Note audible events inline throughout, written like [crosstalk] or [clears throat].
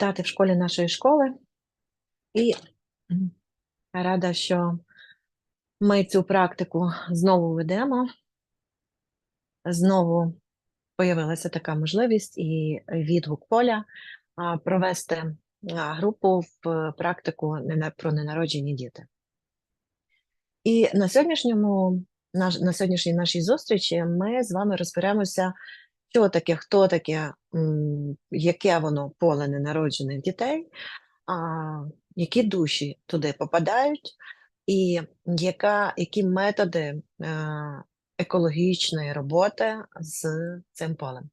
вітати в школі нашої школи. І рада, що ми цю практику знову ведемо. Знову появилася така можливість і відгук поля провести групу в практику про ненароджені діти. І на сьогоднішньому на сьогоднішній нашій зустрічі ми з вами розберемося, що таке, хто таке, яке воно поле ненароджених дітей, а, які душі туди попадають, і яка, які методи е, екологічної роботи з цим полем.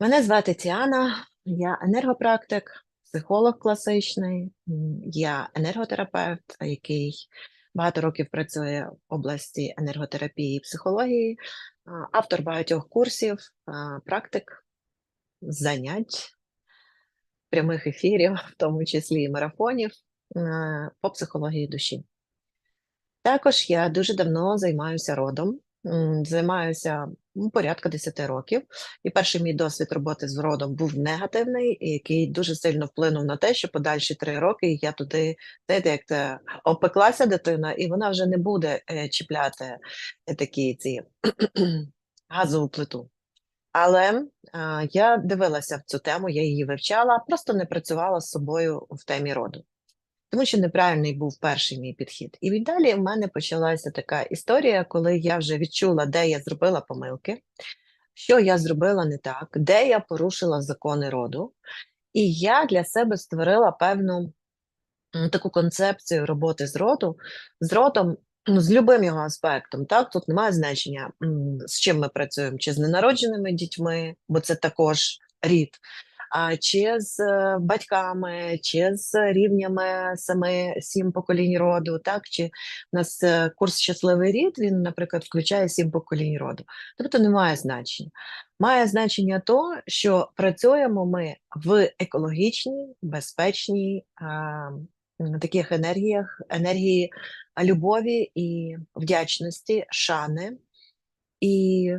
Мене звати Тіана, я енергопрактик, психолог класичний, я енерготерапевт, який багато років працює в області енерготерапії і психології, автор багатьох курсів, практик, занять, прямих ефірів, в тому числі і марафонів по психології душі. Також я дуже давно займаюся родом, займаюся ну, порядка 10 років. І перший мій досвід роботи з родом був негативний, який дуже сильно вплинув на те, що подальші три роки я туди, знаєте, як це опеклася дитина, і вона вже не буде е, чіпляти е, такі ці [clears throat] газову плиту. Але а, я дивилася в цю тему, я її вивчала, просто не працювала з собою в темі роду. Тому що неправильний був перший мій підхід. І віддалі в мене почалася така історія, коли я вже відчула, де я зробила помилки, що я зробила не так, де я порушила закони роду. І я для себе створила певну таку концепцію роботи з роду, з родом, ну, з любим його аспектом. Так? Тут немає значення, з чим ми працюємо, чи з ненародженими дітьми, бо це також рід, чи з е, батьками, чи з рівнями семи сім поколінь роду, так чи у нас е, курс щасливий рід, він, наприклад, включає сім поколінь роду. Тобто немає значення. Має значення то, що працюємо ми в екологічній, безпечній а, таких енергіях, енергії любові і вдячності, шани. І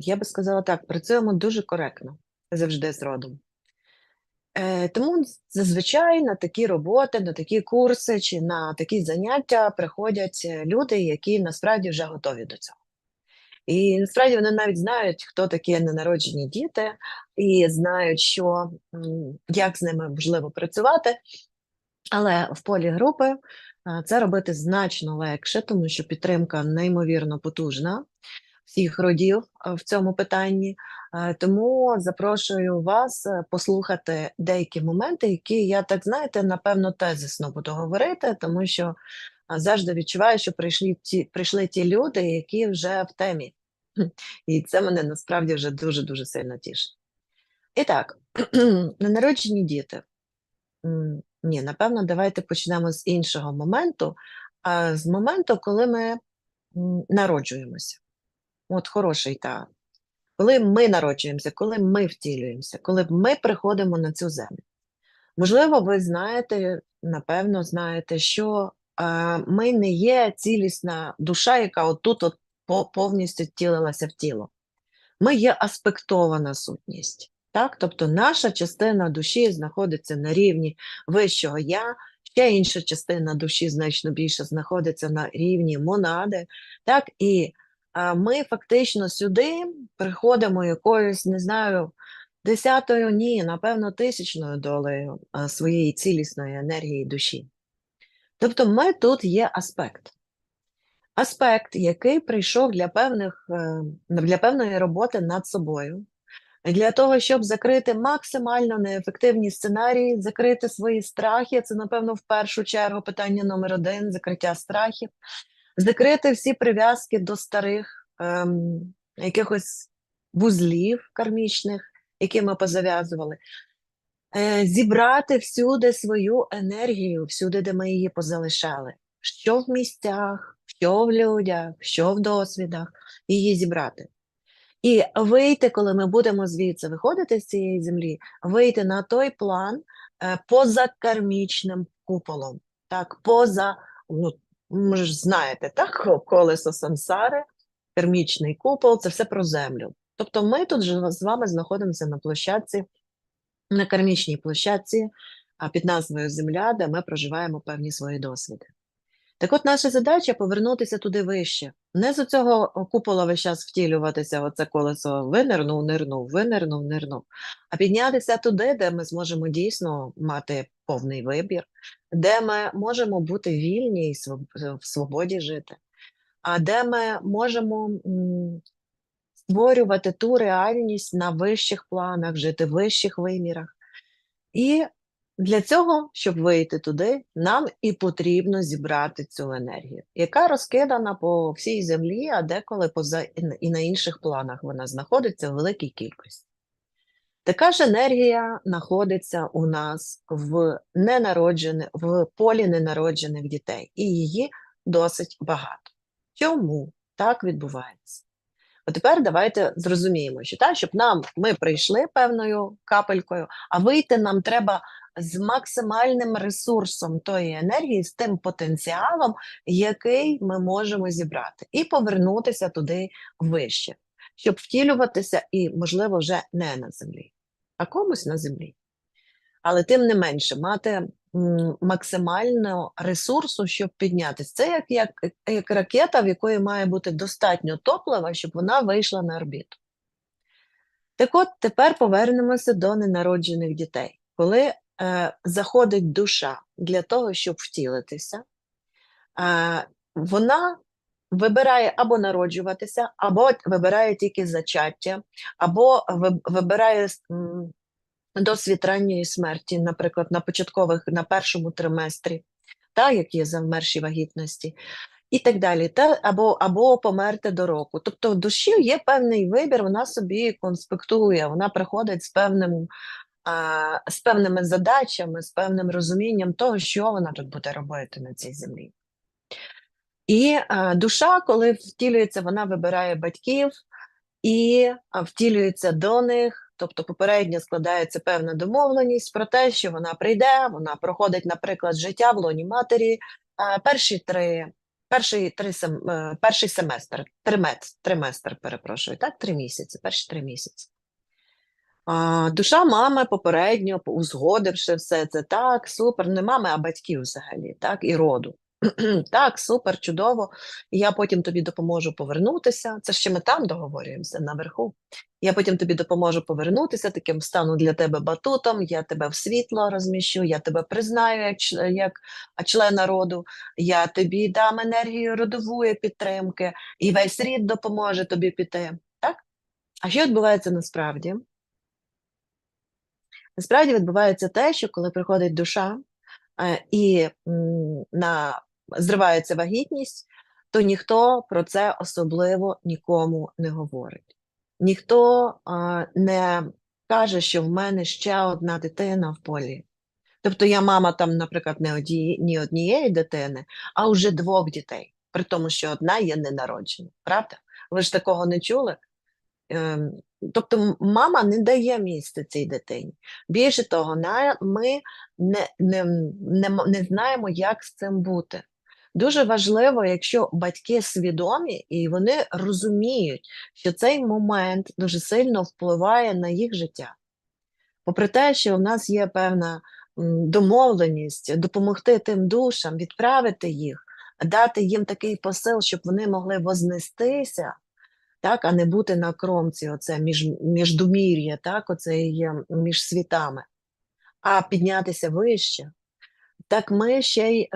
я би сказала так, працюємо дуже коректно завжди з родом. Е, тому зазвичай на такі роботи, на такі курси чи на такі заняття приходять е, люди, які насправді вже готові до цього. І насправді вони навіть знають, хто такі ненароджені діти, і знають, що як з ними можливо працювати. Але в полі групи е, це робити значно легше, тому що підтримка неймовірно потужна всіх родів е, в цьому питанні. Е, Тому запрошую вас е, послухати деякі моменти, які я так знаєте, напевно, тезисно буду говорити, тому що завжди відчуваю, що прийшли ті, прийшли ті люди, які вже в темі. І це мене насправді вже дуже дуже сильно тішить. І так, [clears throat] ненароджені діти. Ні, напевно, давайте почнемо з іншого моменту, а з моменту, коли ми народжуємося. От хороший та. Коли ми народжуємося, коли ми втілюємося, коли ми приходимо на цю землю. Можливо, ви знаєте, напевно, знаєте, що е, ми не є цілісна душа, яка отут от повністю втілилася в тіло. Ми є аспектована сутність. Так? Тобто наша частина душі знаходиться на рівні вищого я, ще інша частина душі значно більше знаходиться на рівні монади. Так? І ми фактично сюди приходимо якоюсь, не знаю, десятою, ні, напевно, тисячною долею своєї цілісної енергії душі. Тобто ми тут є аспект. Аспект, який прийшов для певних, е, для певної роботи над собою, для того, щоб закрити максимально неефективні сценарії, закрити свої страхи. Це, напевно, в першу чергу питання номер один закриття страхів, закрити всі прив'язки до старих ем, якихось вузлів кармічних, які ми позав'язували. Е, Зібрати всюди свою енергію, всюди, де ми її позалишали, що в місцях, що в людях, що в досвідах, її зібрати. І вийти, коли ми будемо звідси виходити з цієї землі, вийти на той план е, поза кармічним куполом, так, поза, ну, може ж знаєте, так, [laughs] колесо сансари, термічний купол, це все про землю. Тобто ми тут з вами знаходимося на площадці на кармічній площадці під назвою Земля, де ми проживаємо певні свої досвіди. Так от наша задача повернутися туди вище. Не з цього купола весь час втілюватися, оце колесо винирнув, нирнув, винирнув, нирнув, а піднятися туди, де ми зможемо дійсно мати повний вибір, де ми можемо бути вільні і в свободі жити, а де ми можемо створювати ту реальність на вищих планах, жити в вищих вимірах. І для цього, щоб вийти туди, нам і потрібно зібрати цю енергію, яка розкидана по всій землі, а деколи поза і на інших планах вона знаходиться в великій кількості. Така ж енергія знаходиться у нас в в полі ненароджених дітей, і її досить багато. Чому так відбувається? От тепер давайте зрозуміємо, що так, щоб нам ми прийшли певною капелькою, а вийти нам треба з максимальним ресурсом тої енергії, з тим потенціалом, який ми можемо зібрати, і повернутися туди вище, щоб втілюватися і, можливо, вже не на землі, а комусь на землі. Але тим не менше мати максимально ресурсу, щоб піднятися. Це як, як, як ракета, в якої має бути достатньо топлива, щоб вона вийшла на орбіту. Так от тепер повернемося до ненароджених дітей. Коли е, заходить душа для того, щоб втілитися, е, вона вибирає або народжуватися, або вибирає тільки зачаття, або вибирає досвід ранньої смерті, наприклад, на початкових, на першому триместрі, та, як є завмерші вагітності, і так далі, та, або, або померти до року. Тобто в душі є певний вибір, вона собі конспектує, вона приходить з певним. а, З певними задачами, з певним розумінням того, що вона тут буде робити на цій землі. І а, душа, коли втілюється, вона вибирає батьків і втілюється до них, тобто попередньо складається певна домовленість про те, що вона прийде, вона проходить, наприклад, життя в лоні матері перші три, перший, три е, перший семестр, тримет, триместр, перепрошую, так, три місяці, перші три місяці. Душа мами попередньо, узгодивши все це, так, супер, не мами, а батьків взагалі, так, і роду. [clears throat] Так, супер, чудово. Я потім тобі допоможу повернутися. Це ще ми там договорюємося наверху. Я потім тобі допоможу повернутися, таким стану для тебе батутом, я тебе в світло розміщу, я тебе признаю як, як члена роду, я тобі дам енергію родової підтримки, і весь рід допоможе тобі піти. Так? А що відбувається насправді? Насправді відбувається те, що коли приходить душа е, і на, зривається вагітність, то ніхто про це особливо нікому не говорить. Ніхто а, не каже, що в мене ще одна дитина в полі. Тобто я мама там, наприклад, не одні, ні однієї дитини, а вже двох дітей, при тому, що одна є ненароджена. Правда? Ви ж такого не чули? Ем, Тобто мама не дає місце цій дитині. Більше того, ми не, не, не, не знаємо, як з цим бути. Дуже важливо, якщо батьки свідомі і вони розуміють, що цей момент дуже сильно впливає на їх життя. Попри те, що в нас є певна домовленість допомогти тим душам, відправити їх, дати їм такий посил, щоб вони могли вознестися, так, а не бути на кромці, оце між, міждумір'я, так, оце є між світами, а піднятися вище, так ми ще й е,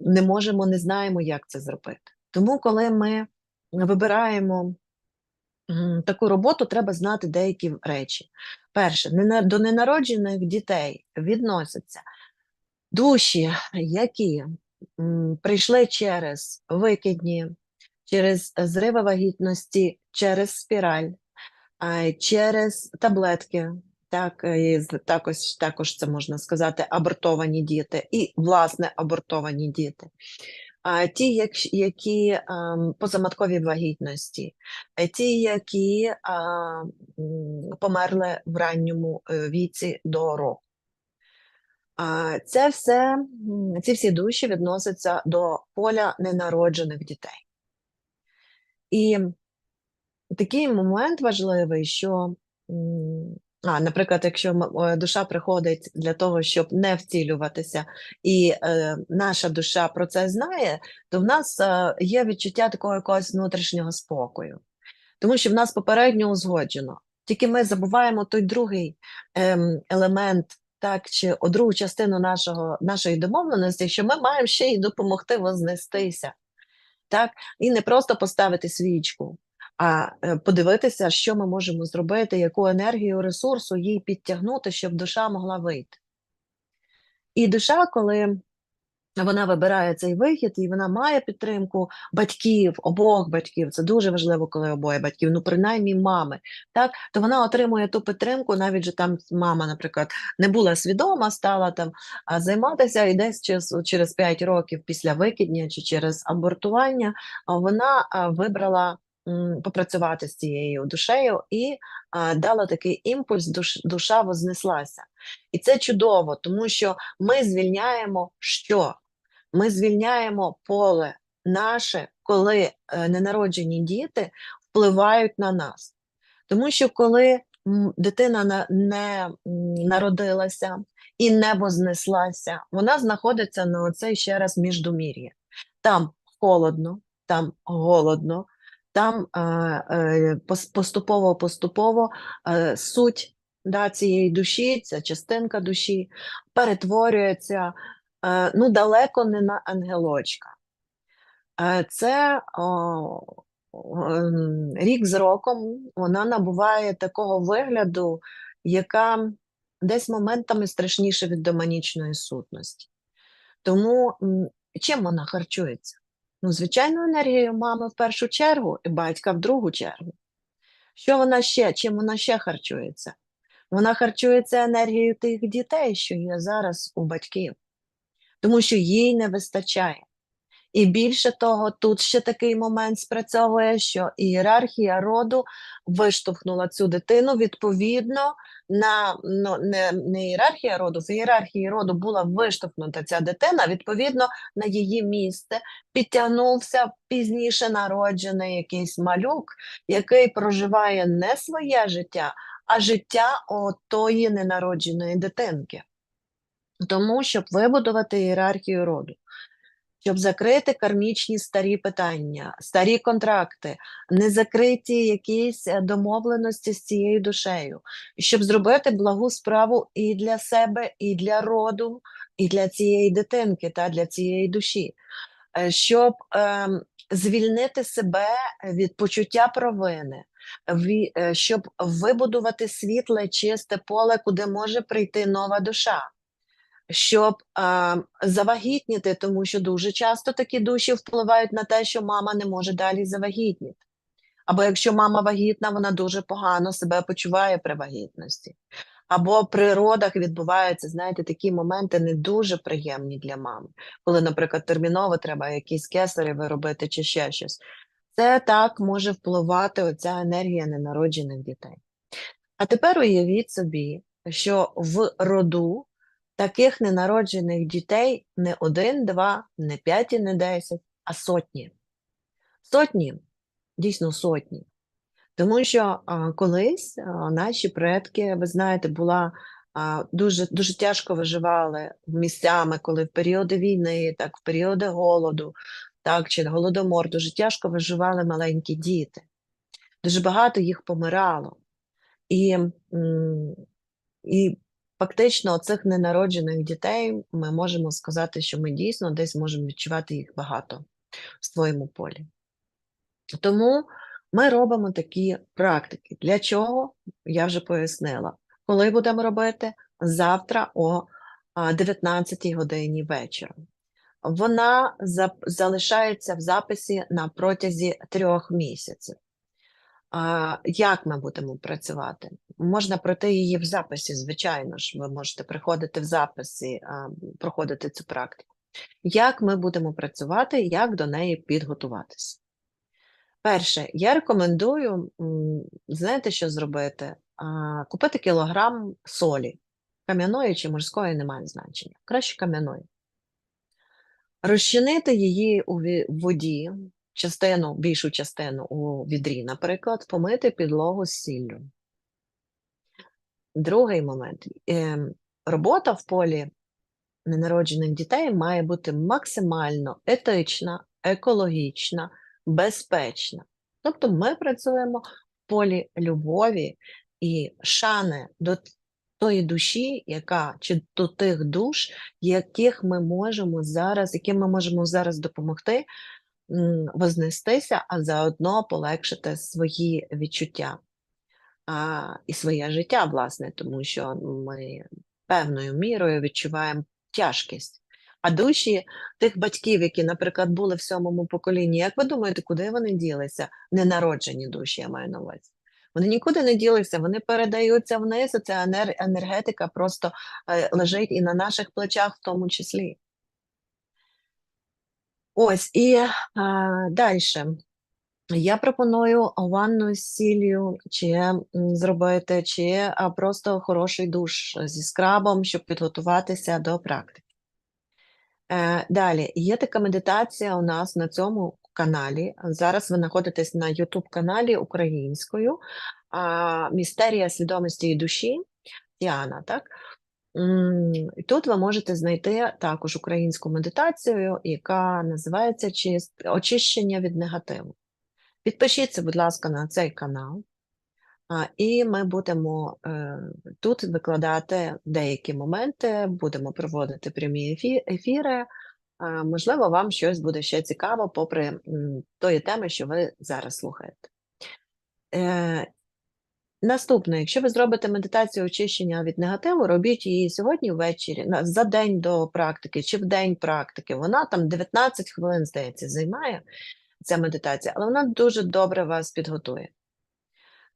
не можемо, не знаємо, як це зробити. Тому, коли ми вибираємо таку роботу, треба знати деякі речі. Перше, до ненароджених дітей відносяться душі, які прийшли через викидні, через зриви вагітності, через спіраль, через таблетки. Так, е, і також, також це можна сказати, абортовані діти і, власне, абортовані діти. А ті, як- які ем, позаматкові вагітності, е, ті, які а, померли в ранньому е, віці до року. А, Це все, ці всі душі відносяться до поля ненароджених дітей. І такий момент важливий, що А, наприклад, якщо е, душа приходить для того, щоб не вцілюватися, і е, наша душа про це знає, то в нас е, є відчуття такого якогось внутрішнього спокою, тому що в нас попередньо узгоджено. Тільки ми забуваємо той другий ем, елемент, так, чи другу частину нашого, нашої домовленості, що ми маємо ще й допомогти вознестися. Так? І не просто поставити свічку, а е, подивитися, що ми можемо зробити, яку енергію, ресурсу їй підтягнути, щоб душа могла вийти. І душа, коли вона вибирає цей вихід, і вона має підтримку батьків, обох батьків. Це дуже важливо, коли обоє батьків, ну принаймні мами, так то вона отримує ту підтримку, навіть же там мама, наприклад, не була свідома, стала там займатися, і десь через, через 5 років після викидня чи через абортування вона вибрала попрацювати з цією душею і а, дала такий імпульс, душ, душа вознеслася. І це чудово, тому що ми звільняємо що? Ми звільняємо поле наше, коли е, ненароджені діти впливають на нас. Тому що коли дитина на- не народилася і не вознеслася, вона знаходиться на оцей ще раз міждумір'ї. Там холодно, там голодно, там е, е, пос- поступово-поступово е, суть да, цієї душі, ця частинка душі перетворюється ну, далеко не на ангелочка. Це о, ем, рік з роком вона набуває такого вигляду, яка десь моментами страшніша від демонічної сутності. Тому чим вона харчується? Ну, звичайно, енергію мами в першу чергу і батька в другу чергу. Що вона ще? Чим вона ще харчується? Вона харчується енергією тих дітей, що є зараз у батьків, тому що їй не вистачає. І більше того, тут ще такий момент спрацьовує, що ієрархія роду виштовхнула цю дитину відповідно на ну, не, не ієрархія роду, в ієрархії роду була виштовхнута ця дитина, відповідно на її місце підтягнувся пізніше народжений якийсь малюк, який проживає не своє життя, а життя отої ненародженої дитинки. Тому, щоб вибудувати ієрархію роду щоб закрити кармічні старі питання, старі контракти, незакриті якісь е, домовленості з цією душею, щоб зробити благу справу і для себе, і для роду, і для цієї дитинки та для цієї душі, Е, щоб ем, звільнити себе від почуття провини. е, Щоб вибудувати світле, чисте поле, куди може прийти нова душа щоб а, завагітніти, тому що дуже часто такі душі впливають на те, що мама не може далі завагітніти. Або якщо мама вагітна, вона дуже погано себе почуває при вагітності. Або при родах відбуваються, знаєте, такі моменти не дуже приємні для мами, коли, наприклад, терміново треба якісь кесарі виробити чи ще щось. Це так може впливати оця енергія ненароджених дітей. А тепер уявіть собі, що в роду таких ненароджених дітей не один, два, не п'ять і не десять, а сотні. Сотні, дійсно сотні. Тому що а, колись а, наші предки, ви знаєте, була а, дуже, дуже тяжко виживали місцями, коли в періоди війни, так, в періоди голоду, так, чи голодомор, дуже тяжко виживали маленькі діти. Дуже багато їх помирало. І, і фактично цих ненароджених дітей ми можемо сказати, що ми дійсно десь можемо відчувати їх багато в своєму полі. Тому ми робимо такі практики. Для чого? Я вже пояснила. Коли будемо робити? Завтра о 19 годині вечора. Вона залишається в записі на протязі трьох місяців. Як ми будемо працювати? Можна пройти її в записі, звичайно ж, ви можете приходити в записі, проходити цю практику. Як ми будемо працювати, як до неї підготуватися? Перше, я рекомендую, знаєте, що зробити? Купити кілограм солі. Кам'яної чи морської немає значення. Краще кам'яної. Розчинити її у воді, частину, більшу частину у відрі, наприклад, помити підлогу з сіллю. Другий момент. Ем, Робота в полі ненароджених дітей має бути максимально етична, екологічна, безпечна. Тобто ми працюємо в полі любові і шани до тої душі, яка чи до тих душ, яких ми можемо зараз, яким ми можемо зараз допомогти вознестися, а заодно полегшити свої відчуття а, і своє життя, власне, тому що ми певною мірою відчуваємо тяжкість. А душі тих батьків, які, наприклад, були в сьомому поколінні, як ви думаєте, куди вони ділися? Ненароджені душі, я маю на увазі. Вони нікуди не ділися, вони передаються вниз, і ця енергетика просто е, лежить і на наших плечах в тому числі. Ось, і далі. Я пропоную ванну з сіллю, чи зробити, чи а, просто хороший душ зі скрабом, щоб підготуватися до практики. Е, Далі, є така медитація у нас на цьому каналі. Зараз ви знаходитесь на YouTube каналі українською а, Містерія свідомості і душі Діана, так? Тут ви можете знайти також українську медитацію, яка називається Очищення від негативу. Підпишіться, будь ласка, на цей канал, і ми будемо е, тут викладати деякі моменти, будемо проводити прямі ефіри. Можливо, вам щось буде ще цікаво, попри тої теми, що ви зараз слухаєте. Наступне, якщо ви зробите медитацію очищення від негативу, робіть її сьогодні ввечері, за день до практики чи в день практики. Вона там 19 хвилин, здається, займає ця медитація, але вона дуже добре вас підготує.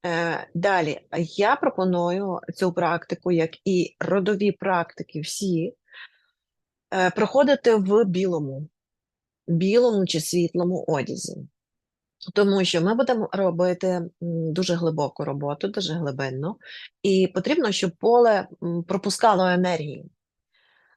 Е, Далі, я пропоную цю практику, як і родові практики, всі е, проходити в білому, білому чи світлому одязі. Тому що ми будемо робити дуже глибоку роботу, дуже глибинну, і потрібно, щоб поле пропускало енергію.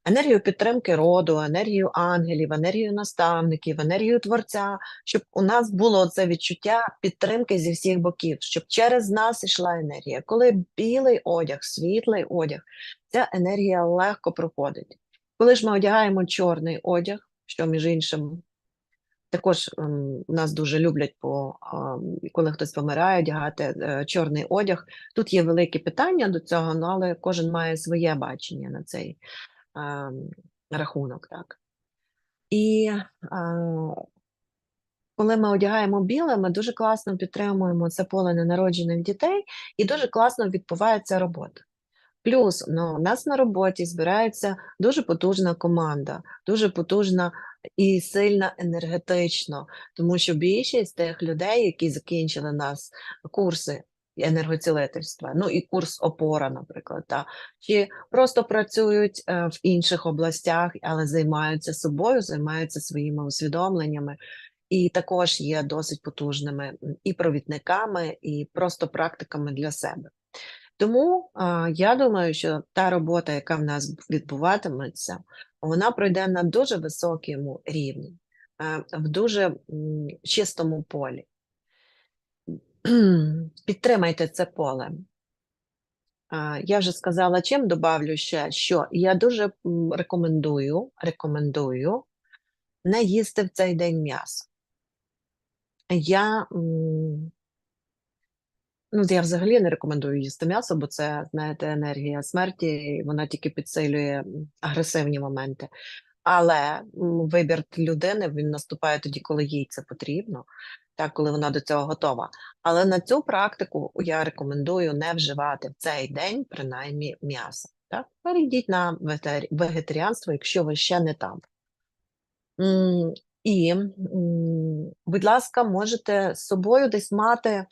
Енергію підтримки роду, енергію ангелів, енергію наставників, енергію творця, щоб у нас було це відчуття підтримки зі всіх боків, щоб через нас йшла енергія. Коли білий одяг, світлий одяг, ця енергія легко проходить. Коли ж ми одягаємо чорний одяг, що між іншим також ем, нас дуже люблять, по, коли хтось помирає, одягати е, чорний одяг. Тут є великі питання до цього, ну, але кожен має своє бачення на цей ем, рахунок. Так? І коли ми одягаємо біле, ми дуже класно підтримуємо це поле ненароджених дітей, і дуже класно відбувається робота. Плюс ну, у нас на роботі збирається дуже потужна команда, дуже потужна і сильна енергетично, тому що більшість тих людей, які закінчили нас курси енергоцілительства, ну і курс опора, наприклад, та, чи просто працюють е, в інших областях, але займаються собою, займаються своїми усвідомленнями. І також є досить потужними і провідниками, і просто практиками для себе. Тому а, я думаю, що та робота, яка в нас відбуватиметься, вона пройде на дуже високому рівні, в дуже чистому полі. [clears throat] Підтримайте це поле. Я вже сказала, чим добавлю ще, що я дуже рекомендую, рекомендую не їсти в цей день м'ясо. Я Ну, я взагалі не рекомендую їсти м'ясо, бо це, знаєте, енергія смерті, і вона тільки підсилює агресивні моменти. Але вибір людини він наступає тоді, коли їй це потрібно, так, коли вона до цього готова. Але на цю практику я рекомендую не вживати в цей день, принаймні, м'ясо. Так? Перейдіть на вегетаріанство, якщо ви ще не там. І, будь ласка, можете з собою десь мати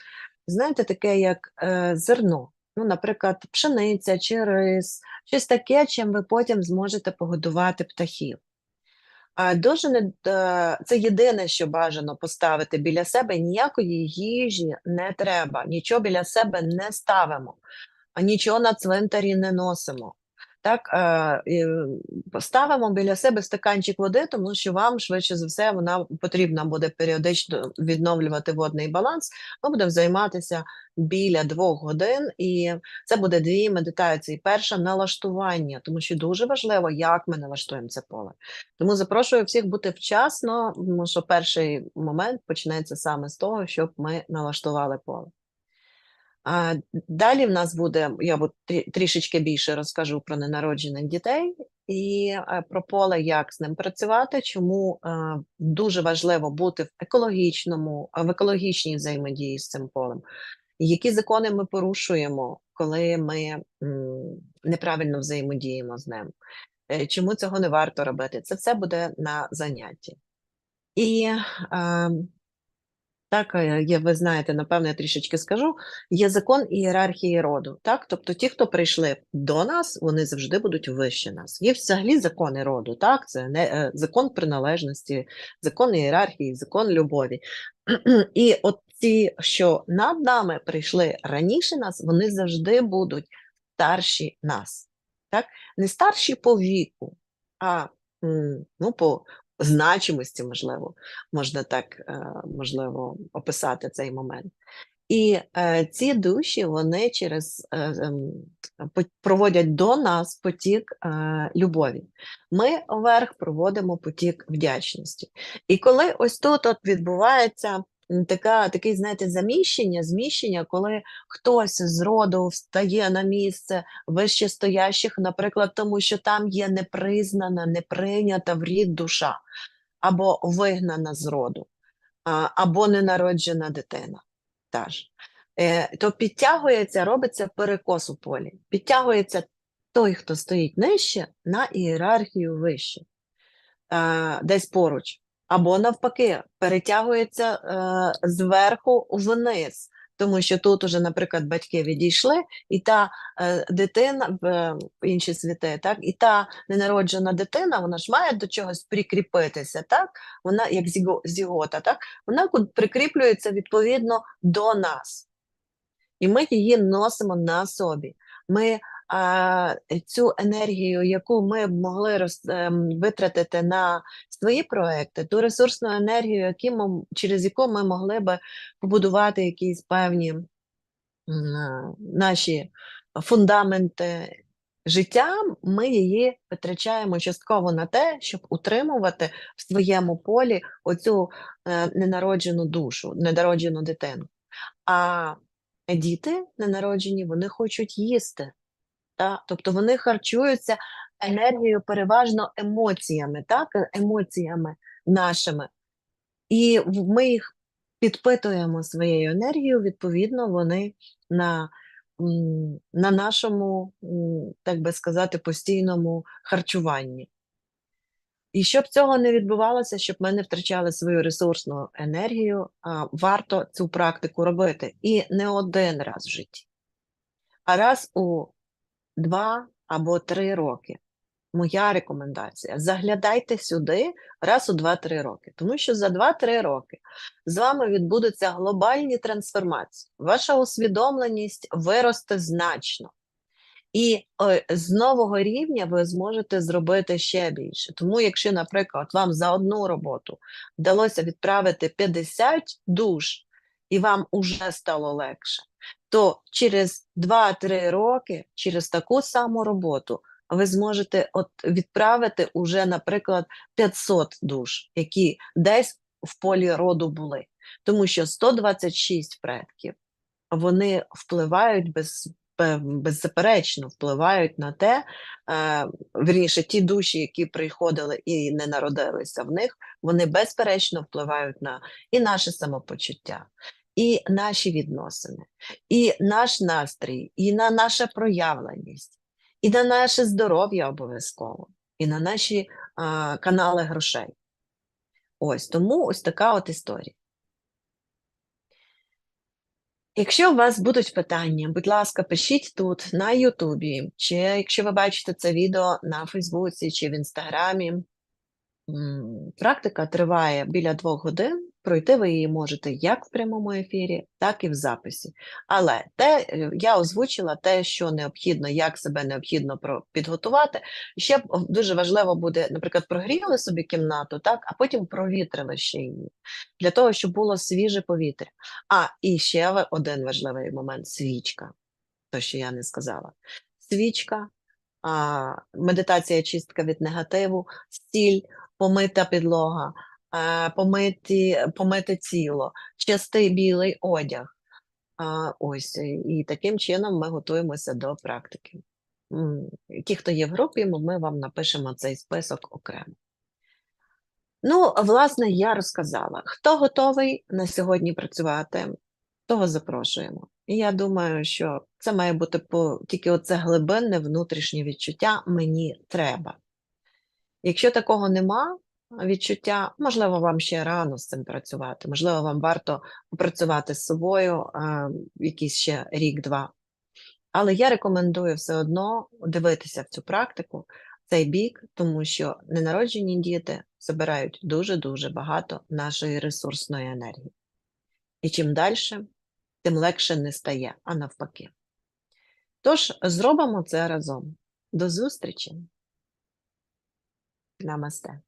знаєте, таке як е, зерно, ну, наприклад, пшениця чи рис, щось таке, чим ви потім зможете погодувати птахів. А дуже не, е, це єдине, що бажано поставити біля себе, ніякої їжі не треба, нічого біля себе не ставимо, нічого на цвинтарі не носимо. Так, е, ставимо біля себе стаканчик води, тому що вам швидше за все вона потрібна буде періодично відновлювати водний баланс. Ми будемо займатися біля двох годин, і це буде дві медитації. Перша налаштування, тому що дуже важливо, як ми налаштуємо це поле. Тому запрошую всіх бути вчасно, тому що перший момент почнеться саме з того, щоб ми налаштували поле. Далі в нас буде, я трішечки більше розкажу про ненароджених дітей і е, про поле, як з ним працювати, чому е, дуже важливо бути в екологічному, в екологічній взаємодії з цим полем. Які закони ми порушуємо, коли ми неправильно взаємодіємо з ним? Е, Чому цього не варто робити? Це все буде на занятті. І е, так, е, є, ви знаєте, напевно, я трішечки скажу. Є закон ієрархії роду. Так? Тобто ті, хто прийшли до нас, вони завжди будуть вище нас. Є взагалі закони роду, так? Це не е, закон приналежності, закон ієрархії, закон любові. [clears throat] І от ті, що над нами прийшли раніше нас, вони завжди будуть старші нас. Так? Не старші по віку, а ну, по значимості, можливо, можна так е, можливо описати цей момент. І е, ці душі вони через е, е, проводять до нас потік е, любові. Ми вверх проводимо потік вдячності. І коли ось тут от відбувається така, такий, знаєте, заміщення, зміщення, коли хтось з роду встає на місце вище стоящих, наприклад, тому що там є непризнана, неприйнята в рід душа, або вигнана з роду, або ненароджена дитина. Теж. Е, то підтягується, робиться перекос у полі. Підтягується той, хто стоїть нижче, на ієрархію вище, десь поруч. Або навпаки, перетягується е, зверху вниз, тому що тут уже, наприклад, батьки відійшли, і та е, дитина в е, інші світи, так, і та ненароджена дитина, вона ж має до чогось прикріпитися, так? Вона як зіго- зігота, так? Вона прикріплюється відповідно до нас. І ми її носимо на собі. Ми цю енергію, яку ми б могли роз, ем, витратити на свої проекти, ту ресурсну енергію, які ми, через яку ми могли би побудувати якісь певні наші фундаменти життя, ми її витрачаємо частково на те, щоб утримувати в своєму полі оцю е, ненароджену душу, ненароджену дитину. А діти ненароджені, вони хочуть їсти. Та? Тобто вони харчуються енергією переважно емоціями, так? емоціями нашими. І ми їх підпитуємо своєю енергією, відповідно, вони на, на нашому, так би сказати, постійному харчуванні. І щоб цього не відбувалося, щоб ми не втрачали свою ресурсну енергію, варто цю практику робити. І не один раз в житті, а раз у два або три роки. Моя рекомендація: заглядайте сюди раз у 2-3 роки, тому що за 2-3 роки з вами відбудуться глобальні трансформації. Ваша усвідомленість виросте значно. І е, з нового рівня ви зможете зробити ще більше. Тому, якщо, наприклад, вам за одну роботу вдалося відправити 50 душ, і вам уже стало легше, то через 2-3 роки, через таку саму роботу, ви зможете от відправити уже, наприклад, 500 душ, які десь в полі роду були. Тому що 126 предків вони впливають без, беззаперечно впливають на те, е, вірніше, ті душі, які приходили і не народилися в них, вони безперечно впливають на і наше самопочуття, і наші відносини, і наш настрій, і на нашу проявленість, і на наше здоров'я обов'язково, і на наші е, канали грошей. Ось тому ось така от історія. Якщо у вас будуть питання, будь ласка, пишіть тут на Ютубі, чи якщо ви бачите це відео на Фейсбуці чи в Інстаграмі. Практика триває біля двох годин, пройти ви її можете як в прямому ефірі, так і в записі. Але те, е, я озвучила те, що необхідно, як себе необхідно підготувати. Ще дуже важливо буде, наприклад, прогріли собі кімнату, так, а потім провітрили ще її, для того, щоб було свіже повітря. А, і ще один важливий момент свічка, то, що я не сказала. Свічка, медитація чистка від негативу, стіль, помита підлога, е, помиті, помите тіло, чистий білий одяг. Ось, і таким чином ми готуємося до практики. Ті, хто є в групі, ми вам напишемо цей список окремо. Ну, власне, я розказала. Хто готовий на сьогодні працювати, того запрошуємо. І я думаю, що це має бути по тільки оце глибинне внутрішнє відчуття мені треба. Якщо такого нема відчуття, можливо, вам ще рано з цим працювати, можливо, вам варто попрацювати з собою е, якийсь ще рік-два. Але я рекомендую все одно дивитися в цю практику, цей бік, тому що ненароджені діти забирають дуже-дуже багато нашої ресурсної енергії. І чим далі, тим легше не стає, а навпаки. Тож, зробимо це разом. До зустрічі! Намасте.